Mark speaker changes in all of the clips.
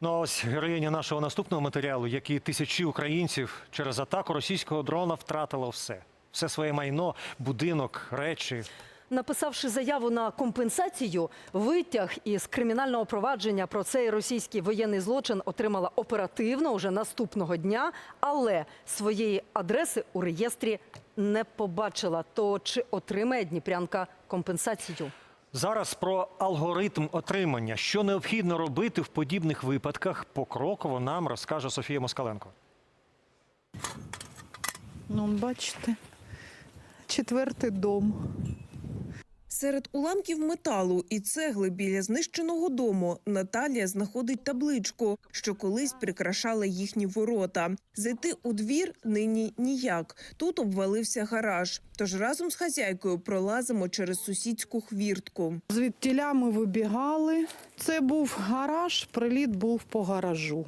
Speaker 1: Ну ось героїня нашого наступного матеріалу, як і тисячі українців через атаку російського дрона втратила все. Все своє майно, будинок, речі.
Speaker 2: Написавши заяву на компенсацію, витяг із кримінального провадження про цей російський воєнний злочин отримала оперативно уже наступного дня, але своєї адреси у реєстрі не побачила. То чи отримає Дніпрянка компенсацію?
Speaker 1: Зараз про алгоритм отримання, що необхідно робити в подібних випадках, покроково нам розкаже Софія Москаленко.
Speaker 3: Ну, бачите, четвертий дом.
Speaker 4: Серед уламків металу і цегли біля знищеного дому Наталія знаходить табличку, що колись прикрашала їхні ворота. Зайти у двір нині ніяк. Тут обвалився гараж. Тож разом з хазяйкою пролазимо через сусідську хвіртку.
Speaker 3: Звідтіля ми вибігали. Це був гараж, приліт був по гаражу.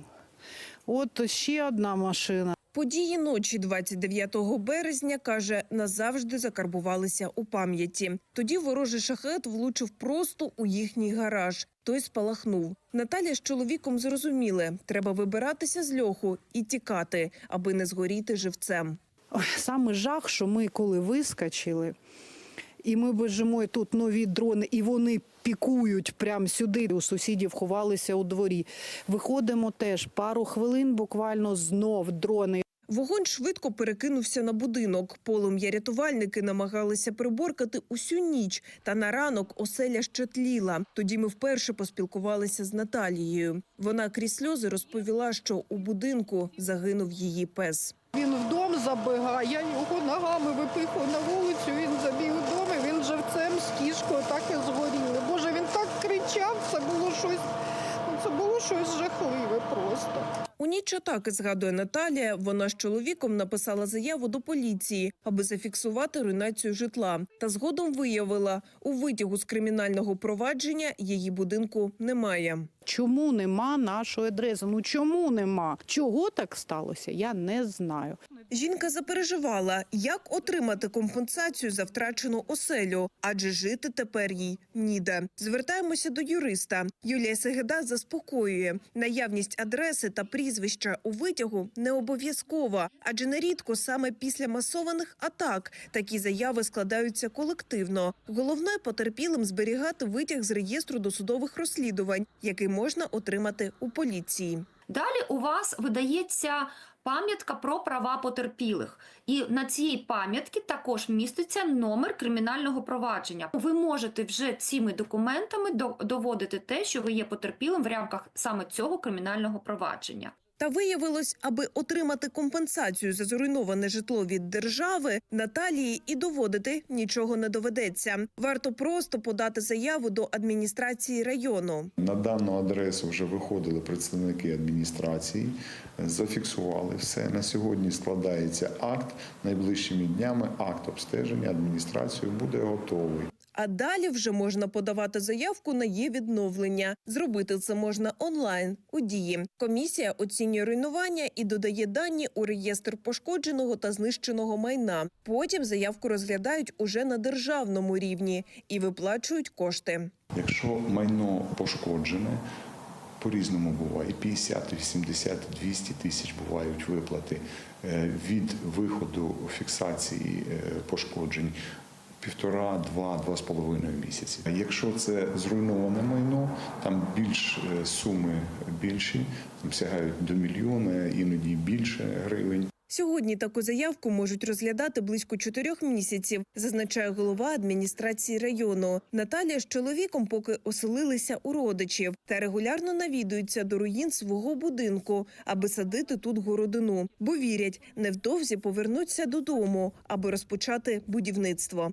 Speaker 3: От ще одна машина.
Speaker 4: Події ночі 29 березня, каже, назавжди закарбувалися у пам'яті. Тоді ворожий шахет влучив просто у їхній гараж. Той спалахнув. Наталя з чоловіком зрозуміли, треба вибиратися з льоху і тікати, аби не згоріти живцем.
Speaker 3: Саме жах, що ми коли вискочили, і ми бежимо, тут нові дрони, і вони пікують прямо сюди. У сусідів ховалися у дворі. Виходимо теж пару хвилин, буквально знов дрони.
Speaker 4: Вогонь швидко перекинувся на будинок. Полум'я рятувальники намагалися приборкати усю ніч. Та на ранок оселя ще тліла. Тоді ми вперше поспілкувалися з Наталією. Вона крізь сльози розповіла, що у будинку загинув її пес.
Speaker 3: Він в дом забігає, я його ногами випихую на вулицю, він забіг в дом, і він живцем з кішкою так і згоріли. Боже, він так кричав, це було щось, це було щось жахливе просто.
Speaker 4: У ніч атаки, згадує Наталія, вона з чоловіком написала заяву до поліції, аби зафіксувати руйнацію житла. Та згодом виявила, у витягу з кримінального провадження її будинку немає.
Speaker 3: Чому нема нашої адреси? Ну чому нема? Чого так сталося? Я не знаю.
Speaker 4: Жінка запереживала, як отримати компенсацію за втрачену оселю, адже жити тепер їй ніде. Звертаємося до юриста. Юлія Сегеда заспокоює, наявність адреси та прізвища у витягу не обов'язкова, адже нерідко саме після масованих атак такі заяви складаються колективно. Головне потерпілим зберігати витяг з реєстру досудових розслідувань, який можна отримати у поліції.
Speaker 5: Далі у вас видається пам'ятка про права потерпілих, і на цій пам'ятці також міститься номер кримінального провадження. Ви можете вже цими документами доводити те, що ви є потерпілим в рамках саме цього кримінального провадження.
Speaker 4: Та виявилось, аби отримати компенсацію за зруйноване житло від держави, Наталії і доводити нічого не доведеться. Варто просто подати заяву до адміністрації району.
Speaker 6: На дану адресу вже виходили представники адміністрації, зафіксували все. На сьогодні складається акт. Найближчими днями акт обстеження адміністрацією буде готовий.
Speaker 4: А далі вже можна подавати заявку на її відновлення. Зробити це можна онлайн у дії. Комісія оцінює руйнування і додає дані у реєстр пошкодженого та знищеного майна. Потім заявку розглядають уже на державному рівні і виплачують кошти.
Speaker 6: Якщо майно пошкоджене, по-різному буває 50, 80, 200 тисяч бувають виплати Е, від виходу фіксації е, пошкоджень. Півтора, два, два з половиною місяці. Якщо це зруйноване майно, там більш е, суми більші, там сягають до мільйона, іноді більше гривень.
Speaker 4: Сьогодні таку заявку можуть розглядати близько чотирьох місяців, зазначає голова адміністрації району. Наталія з чоловіком поки оселилися у родичів та регулярно навідуються до руїн свого будинку, аби садити тут городину, бо вірять, невдовзі повернуться додому, аби розпочати будівництво.